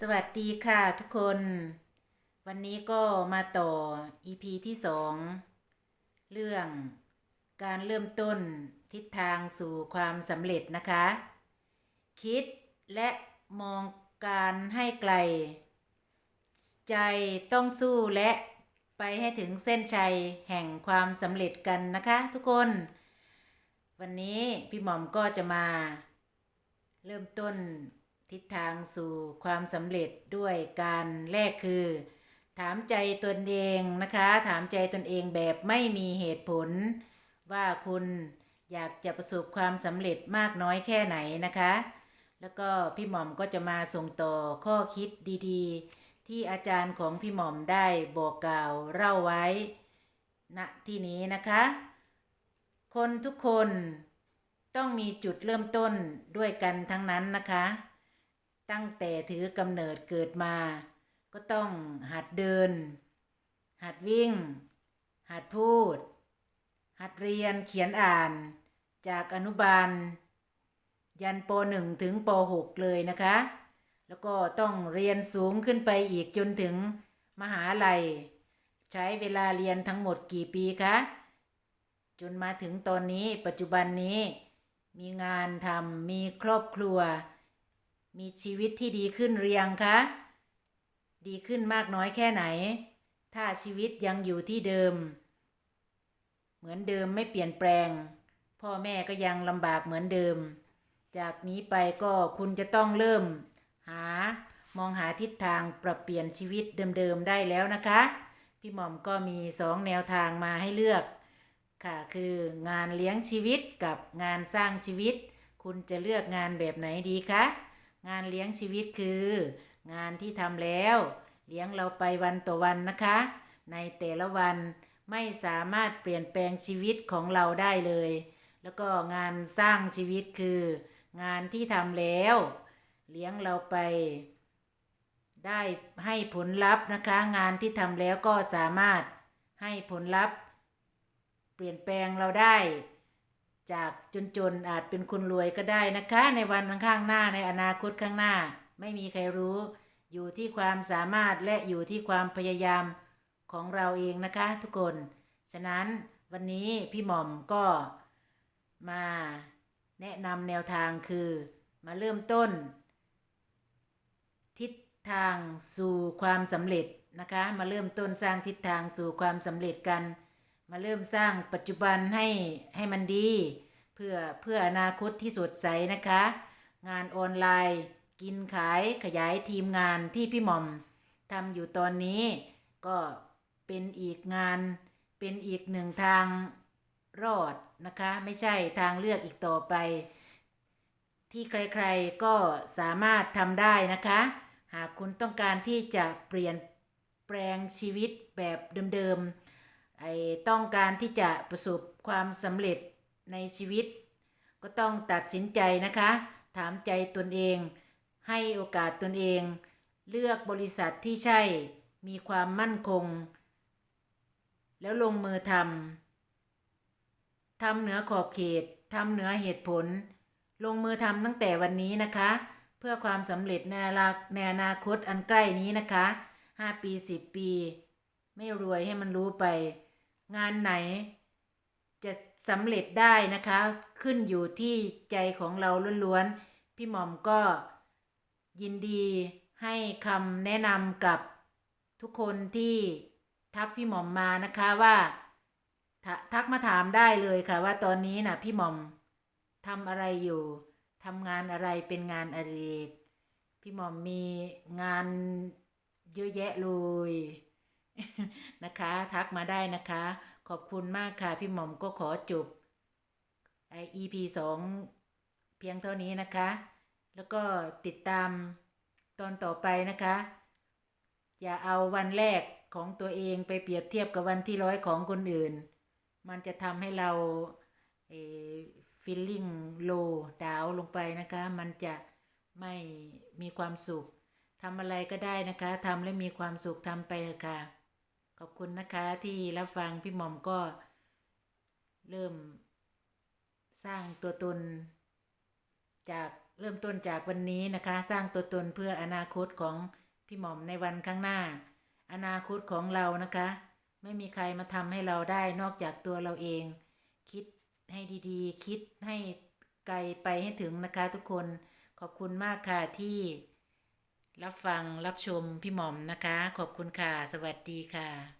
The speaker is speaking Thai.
สวัสดีค่ะทุกคน วันนี้ก็มาต่อ EP ที่สองเรื่องการเริ่มต้นทิศทางสู่ความสำเร็จนะคะ คิดและมองการให้ไกล ใจต้องสู้และไปให้ถึงเส้นชัยแห่งความสำเร็จกันนะคะทุกคน วันนี้พี่หม่อมก็จะมา เริ่มต้น ทิศทางสู่ความสำเร็จด้วยการแรกคือ ถามใจตนเองนะคะ ถามใจตนเองแบบไม่มีเหตุผล ว่าคุณอยากจะประสบความสำเร็จมากน้อยแค่ไหนนะคะ แล้วก็พี่หม่อมก็จะมาส่งต่อข้อคิดดีๆ ที่อาจารย์ของพี่หม่อมได้บอกกล่าวเล่าไว้ณที่นี้นะคะ คนทุกคนต้องมีจุดเริ่มต้นด้วยกันทั้งนั้นนะคะ ตั้งแต่ถือกำเนิดเกิดมา ก็ต้องหัดเดิน หัดวิ่ง หัดพูด หัดเรียนเขียนอ่าน จากอนุบาล ยันป .1 ถึงป .6 เลยนะคะ แล้วก็ต้องเรียนสูงขึ้นไปอีกจนถึงมหาลัย ใช้เวลาเรียนทั้งหมดกี่ปีคะจนมาถึงตอนนี้ปัจจุบันนี้ มีงานทำมีครอบครัว มีชีวิตที่ดีขึ้นเรียงคะ ดีขึ้นมากน้อยแค่ไหน ถ้าชีวิตยังอยู่ที่เดิม เหมือนเดิมไม่เปลี่ยนแปลง พ่อแม่ก็ยังลำบากเหมือนเดิม จากนี้ไปก็คุณจะต้องเริ่ม หามองหาทิศทางปรับเปลี่ยนชีวิตเดิมๆได้แล้วนะคะ พี่หม่อมก็มีสองแนวทางมาให้เลือก ค่ะคืองานเลี้ยงชีวิตกับงานสร้างชีวิต คุณจะเลือกงานแบบไหนดีคะ งานเลี้ยงชีวิตคือ งานที่ทำแล้ว เลี้ยงเราไปวันต่อวันนะคะ ในแต่ละวันไม่สามารถเปลี่ยนแปลงชีวิตของเราได้เลย แล้วก็งานสร้างชีวิตคือ งานที่ทำแล้ว เลี้ยงเราไป ได้ให้ผลลัพธ์นะคะ งานที่ทำแล้วก็สามารถให้ผลลัพธ์ เปลี่ยนแปลงเราได้ จากจนๆอาจเป็นคนรวยก็ได้นะคะ ในวันข้างหน้าในอนาคตข้างหน้า ไม่มีใครรู้ อยู่ที่ความสามารถและอยู่ที่ความพยายามของเราเองนะคะ ทุกคน ฉะนั้นวันนี้พี่หม่อมก็มาแนะนำแนวทางคือมาเริ่มต้น ทิศทางสู่ความสำเร็จนะคะ มาเริ่มต้นสร้างทิศทางสู่ความสำเร็จกัน มาเริ่มสร้างปัจจุบันให้ให้มันดี เพื่อเพื่ออนาคตที่สดใสนะคะ งานออนไลน์ กินขายขยายทีมงานที่พี่หม่อมทำอยู่ตอนนี้ ก็เป็นอีกงานเป็นอีกหนึ่งทางรอดนะคะ ไม่ใช่ทางเลือกอีกต่อไป ที่ใครๆก็สามารถทำได้นะคะ หากคุณต้องการที่จะเปลี่ยนแปลงชีวิตแบบเดิมๆ ไอ้ต้องการที่จะประสบความสำเร็จในชีวิต ก็ต้องตัดสินใจนะคะ ถามใจตนเอง ให้โอกาสตนเอง เลือกบริษัทที่ใช่มีความมั่นคง แล้วลงมือทำทำเหนือขอบเขตทำเหนือเหตุผล ลงมือทำตั้งแต่วันนี้นะคะ เพื่อความสำเร็จในาในอนาคตอันใกล้นี้นะคะ 5 ปี 10 ปี ไม่รวยให้มันรู้ไป งานไหน จะสำเร็จได้นะคะ ขึ้นอยู่ที่ใจของเราล้วนๆ พี่หม่อมก็ยินดีให้คำแนะนำกับทุกคนที่ทักพี่หม่อมมานะคะว่าทักมาถามได้เลยค่ะ ว่าตอนนี้น่ะพี่หม่อมทำอะไรอยู่ทำงานอะไรเป็นงานอดิเรกพี่หม่อมมีงานเยอะแยะเลย นะคะ ทักมาได้นะคะ ขอบคุณมากค่ะ พี่หม่อมก็ขอจบไอ EP สองเพียงเท่านี้นะคะ แล้วก็ติดตามตอนต่อไปนะคะ อย่าเอาวันแรกของตัวเองไปเปรียบเทียบกับวันที่ร้อยของคนอื่น มันจะทำให้เราเอฟีลลิ่งโลดาวลงไปนะคะ มันจะไม่มีความสุขทำอะไรก็ได้นะคะทำแล้วมีความสุขทำไปเถอะค่ะ ขอบคุณนะคะที่รับฟังพี่หมอมก็ เริ่มสร้างตัวตน จากเริ่มต้นจากวันนี้นะคะ สร้างตัวตนเพื่ออนาคตของพี่หมอมในวันข้างหน้า อนาคตของเรานะคะ ไม่มีใครมาทำให้เราได้นอกจากตัวเราเอง คิดให้ดีๆ คิดให้ไกลไปให้ถึงนะคะทุกคนขอบคุณมากค่ะที่ รับฟังรับชมพี่หม่อมนะคะ ขอบคุณค่ะ สวัสดีค่ะ